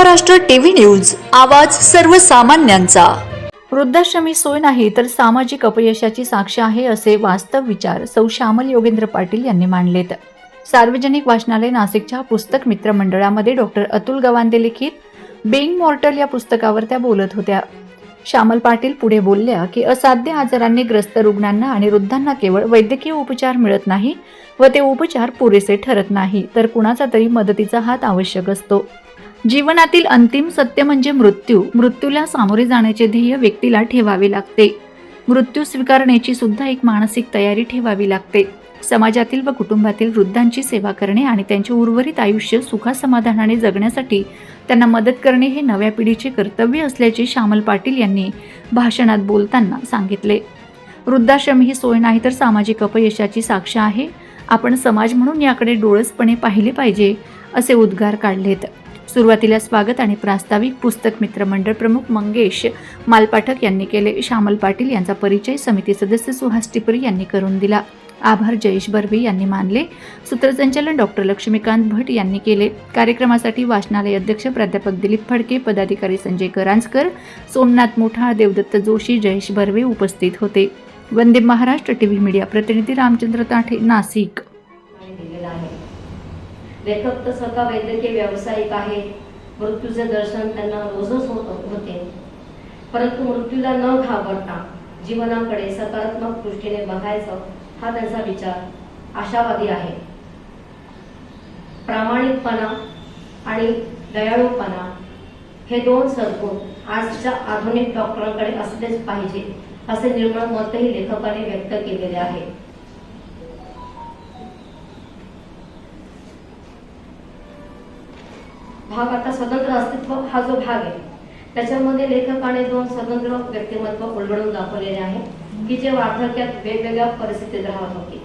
Maharashtra TV news आवाज सर्वसामान्यांचा. वृद्धाश्रमी सोय नाही तर सामाजिक अपयशाची साक्ष आहे असे वास्तव विचार सौ श्यामल योगेंद्र पाटील यांनी मांडलेत. सार्वजनिक वाचनालय नाशिकच्या पुस्तक मित्र मंडळामध्ये डॉक्टर अतुल गवांदे लिखित बेंग मॉर्टल या पुस्तकावर त्या बोलत होत्या. श्यामल पाटील पुढे बोलल्या की असाध्य आजारांनी ग्रस्त रुग्णांना आणि वृद्धांना केवळ वैद्यकीय उपचार मिळत नाही व ते उपचार पुरेसे ठरत नाही तर कुणाचा तरी मदतीचा हात आवश्यक असतो. जीवनातील अंतिम सत्य म्हणजे मृत्यू. मृत्यूला सामोरे जाण्याचे ध्येय व्यक्तीला ठेवावे लागते. मृत्यू स्वीकारण्याची सुद्धा एक मानसिक तयारी ठेवावी लागते. समाजातील व कुटुंबातील वृद्धांची सेवा करणे आणि त्यांचे उर्वरित आयुष्य सुखासमाधानाने जगण्यासाठी त्यांना मदत करणे हे नव्या पिढीचे कर्तव्य असल्याचे श्यामल पाटील यांनी भाषणात बोलताना सांगितले. वृद्धाश्रम ही सोय नाही तर सामाजिक अपयशाची साक्ष आहे. आपण समाज म्हणून याकडे डोळसपणे पाहिले पाहिजे असे उद्गार काढलेत. सुरुवातीला स्वागत आणि प्रास्ताविक पुस्तक मित्र मंडळ प्रमुख मंगेश मालपाठक यांनी केले. श्यामल पाटील यांचा परिचय समिती सदस्य सुहास टिपरी यांनी करून दिला. आभार जयेश बर्वे यांनी मानले. सूत्रसंचालन डॉक्टर लक्ष्मीकांत भट यांनी केले. कार्यक्रमासाठी वाचनालय अध्यक्ष प्राध्यापक दिलीप फडके पदाधिकारी संजय करांजकर सोमनाथ मोठाळ देवदत्त जोशी जयेश बर्वे उपस्थित होते. वंदे महाराष्ट्र टीव्ही मीडिया प्रतिनिधी रामचंद्र ताठे नाशिक लेखक तर स्वतः वैद्यकीय व्यावसायिक आहे. मृत्यूचे दर्शन त्यांना रोजच होत होते. परंतु मृत्यूला न घाबरता जीवनाकडे सकारात्मक दृष्टीने बघायचं हा त्यांचा विचार आशावादी आहे. प्रामाणिकपणा आणि दयाळूपणा हे दोन सद्गुण आजच्या आधुनिक डॉक्टरांकडे असलेच पाहिजे असे निर्मळ मतही लेखकाने व्यक्त केलेले आहे. भाग आता स्वतंत्र अस्तित्व हा जो भाग आहे त्याच्यामध्ये लेखकाने दोन स्वतंत्र व्यक्तिमत्व उलगडून दाखवलेले आहे की जे वार्धक्यात वेगवेगळ्या परिस्थितीत राहत होती.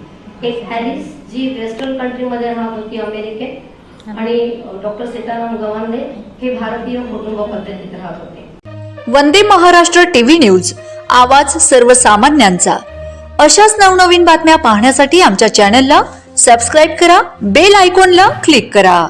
एक हॅरिस जी वेस्टर्न कंट्रीमध्ये राहत होती अमेरिकेत आणि डॉक्टर सीताराम गवांदे हे भारतीय कुटुंब पद्धतीत राहत होते. वंदे महाराष्ट्र टीव्ही न्यूज आवाज सर्वसामान्यांचा. अशाच नवनवीन बातम्या पाहण्यासाठी आमच्या चॅनलला सबस्क्राईब करा बेल आयकॉनला क्लिक करा.